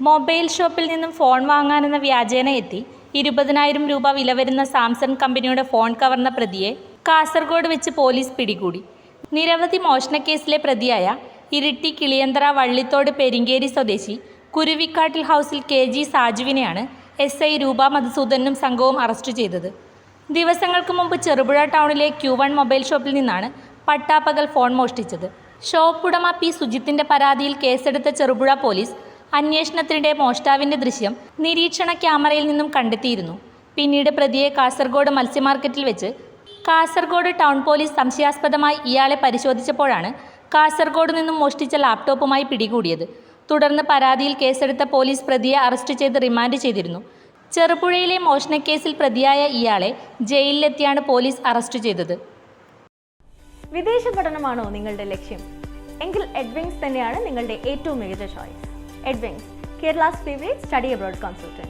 Mobile ഷോപ്പിൽ നിന്നും phone വാങ്ങാനെന്ന വ്യാജേന എത്തി ഇരുപതിനായിരം രൂപ വില വരുന്ന സാംസങ് കമ്പനിയുടെ ഫോൺ കവർന്ന പ്രതിയെ കാസർഗോഡ് വെച്ച് പോലീസ് പിടികൂടി. നിരവധി മോഷണക്കേസിലെ പ്രതിയായ ഇരിട്ടി കിളിയന്തറ വള്ളിത്തോട് പെരിങ്കേരി സ്വദേശി കുരുവിക്കാട്ടിൽ ഹൗസിൽ കെ ജി സാജുവിനെയാണ് എസ് ഐ രൂപ മധുസൂദനും സംഘവും അറസ്റ്റ് ചെയ്തത്. ദിവസങ്ങൾക്ക് മുമ്പ് ചെറുപുഴ ടൗണിലെ ക്യൂ വൺ മൊബൈൽ ഷോപ്പിൽ നിന്നാണ് പട്ടാപ്പകൽ ഫോൺ മോഷ്ടിച്ചത്. ഷോപ്പ് ഉടമ പി സുജിത്തിന്റെ പരാതിയിൽ കേസെടുത്ത ചെറുപുഴ പോലീസ് അന്വേഷണത്തിനിടെ മോഷ്ടാവിന്റെ ദൃശ്യം നിരീക്ഷണ ക്യാമറയിൽ നിന്നും കണ്ടെത്തിയിരുന്നു. പിന്നീട് പ്രതിയെ കാസർഗോഡ് മത്സ്യമാർക്കറ്റിൽ വെച്ച് കാസർഗോഡ് ടൗൺ പോലീസ് സംശയാസ്പദമായി ഇയാളെ പരിശോധിച്ചപ്പോഴാണ് കാസർഗോഡ് നിന്നും മോഷ്ടിച്ച ലാപ്ടോപ്പുമായി പിടികൂടിയത്. തുടർന്ന് പരാതിയിൽ കേസെടുത്ത പോലീസ് പ്രതിയെ അറസ്റ്റ് ചെയ്ത് റിമാൻഡ് ചെയ്തിരുന്നു. ചെറുപുഴയിലെ മോഷണക്കേസിൽ പ്രതിയായ ഇയാളെ ജയിലിലെത്തിയാണ് പോലീസ് അറസ്റ്റ് ചെയ്തത്. വിദേശ പഠനമാണോ നിങ്ങളുടെ ലക്ഷ്യം? എങ്കിൽ എഡ്വിങ്സ് തന്നെയാണ് നിങ്ങളുടെ ഏറ്റവും മികച്ച choice. Ed Wings, Kerala's favorite study abroad consultant.